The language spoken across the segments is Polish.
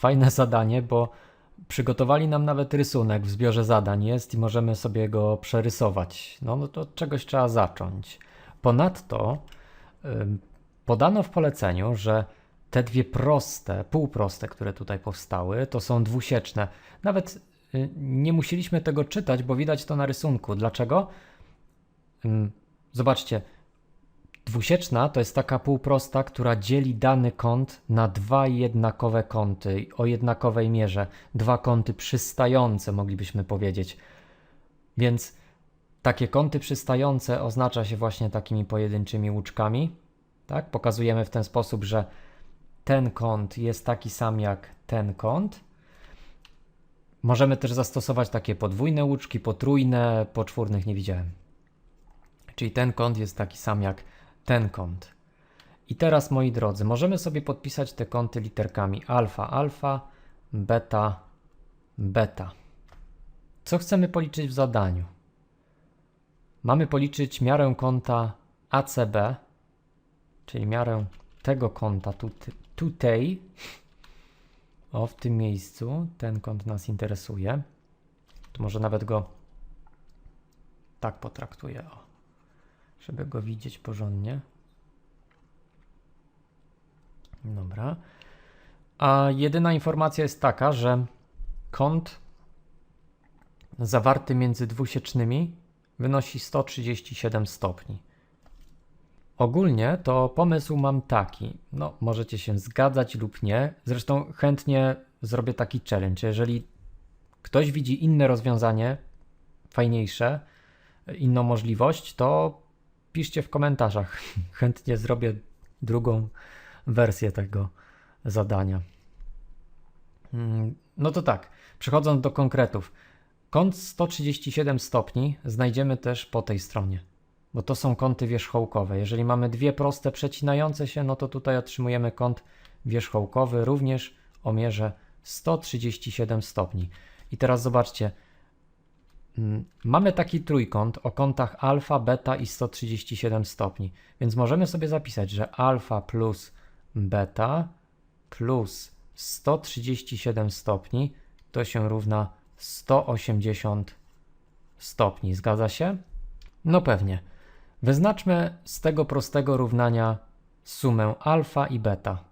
fajne zadanie, bo przygotowali nam nawet rysunek w zbiorze zadań jest i możemy sobie go przerysować. No, no to od czegoś trzeba zacząć. Ponadto podano w poleceniu, że te dwie proste, półproste, które tutaj powstały, to są dwusieczne. Nawet y, nie musieliśmy tego czytać, bo widać to na rysunku. Dlaczego? Zobaczcie, dwusieczna to jest taka półprosta, która dzieli dany kąt na dwa jednakowe kąty o jednakowej mierze. Dwa kąty przystające, moglibyśmy powiedzieć. Więc takie kąty przystające oznacza się właśnie takimi pojedynczymi łuczkami. Tak? Pokazujemy w ten sposób, że ten kąt jest taki sam jak ten kąt. Możemy też zastosować takie podwójne łuczki, potrójne, poczwórnych nie widziałem. Czyli ten kąt jest taki sam jak ten kąt. I teraz, moi drodzy, możemy sobie podpisać te kąty literkami alfa, alfa, beta, beta. Co chcemy policzyć w zadaniu? Mamy policzyć miarę kąta ACB, czyli miarę tego kąta tut- tutaj. O, w tym miejscu. Ten kąt nas interesuje. To może nawet go tak potraktuję. O żeby go widzieć porządnie. Dobra. A jedyna informacja jest taka, że kąt zawarty między dwusiecznymi wynosi 137 stopni. Ogólnie to pomysł mam taki. No, możecie się zgadzać lub nie. Zresztą chętnie zrobię taki challenge. Jeżeli ktoś widzi inne rozwiązanie, fajniejsze, inną możliwość, to piszcie w komentarzach. Chętnie zrobię drugą wersję tego zadania. Mm, No to tak, przechodząc do konkretów. Kąt 137 stopni znajdziemy też po tej stronie, bo to są kąty wierzchołkowe. Jeżeli mamy dwie proste przecinające się, no to tutaj otrzymujemy kąt wierzchołkowy również o mierze 137 stopni. I teraz zobaczcie, Mamy taki trójkąt o kątach alfa, beta i 137 stopni, więc możemy sobie zapisać, że alfa plus beta plus 137 stopni to się równa 180 stopni. Zgadza się? No pewnie. Wyznaczmy z tego prostego równania sumę alfa i beta.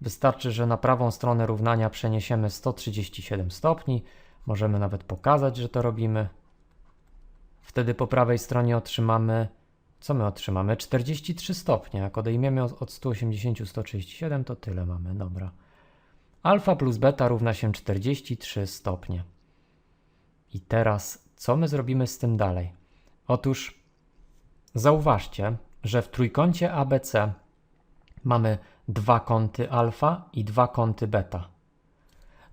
Wystarczy, że na prawą stronę równania przeniesiemy 137 stopni. Możemy nawet pokazać, że to robimy. Wtedy po prawej stronie otrzymamy. Co my otrzymamy? 43 stopnie. Jak odejmiemy od od 180 137, to tyle mamy. Dobra. Alfa plus beta równa się 43 stopnie. I teraz, co my zrobimy z tym dalej? Otóż zauważcie, że w trójkącie ABC mamy dwa kąty alfa i dwa kąty beta.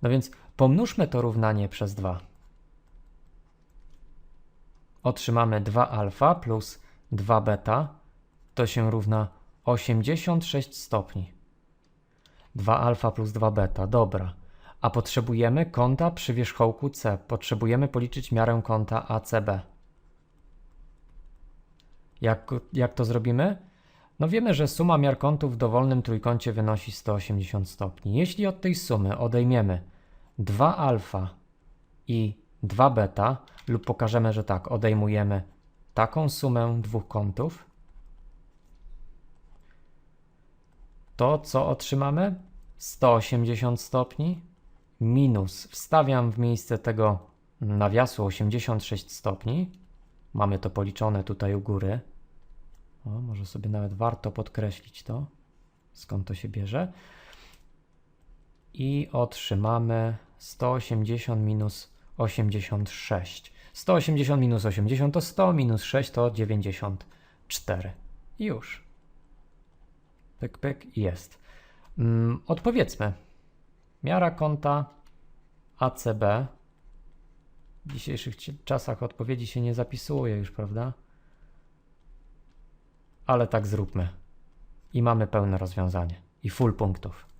No więc pomnóżmy to równanie przez 2. Otrzymamy 2 alfa plus 2 beta, to się równa 86 stopni. 2 alfa plus 2 beta, dobra. A potrzebujemy kąta przy wierzchołku C. Potrzebujemy policzyć miarę kąta ACB. Jak, jak to zrobimy? No wiemy, że suma miar kątów w dowolnym trójkącie wynosi 180 stopni. Jeśli od tej sumy odejmiemy 2 alfa i 2 beta, lub pokażemy, że tak, odejmujemy taką sumę dwóch kątów, to co otrzymamy? 180 stopni minus, wstawiam w miejsce tego nawiasu 86 stopni. Mamy to policzone tutaj u góry. O, może sobie nawet warto podkreślić to, skąd to się bierze. I otrzymamy 180 minus 86. 180 minus 80 to 100, minus 6 to 94. I już. Pyk, pyk, jest. Mm, odpowiedzmy. Miara kąta ACB. W dzisiejszych czasach odpowiedzi się nie zapisuje już, prawda? Ale tak zróbmy. I mamy pełne rozwiązanie. I full punktów.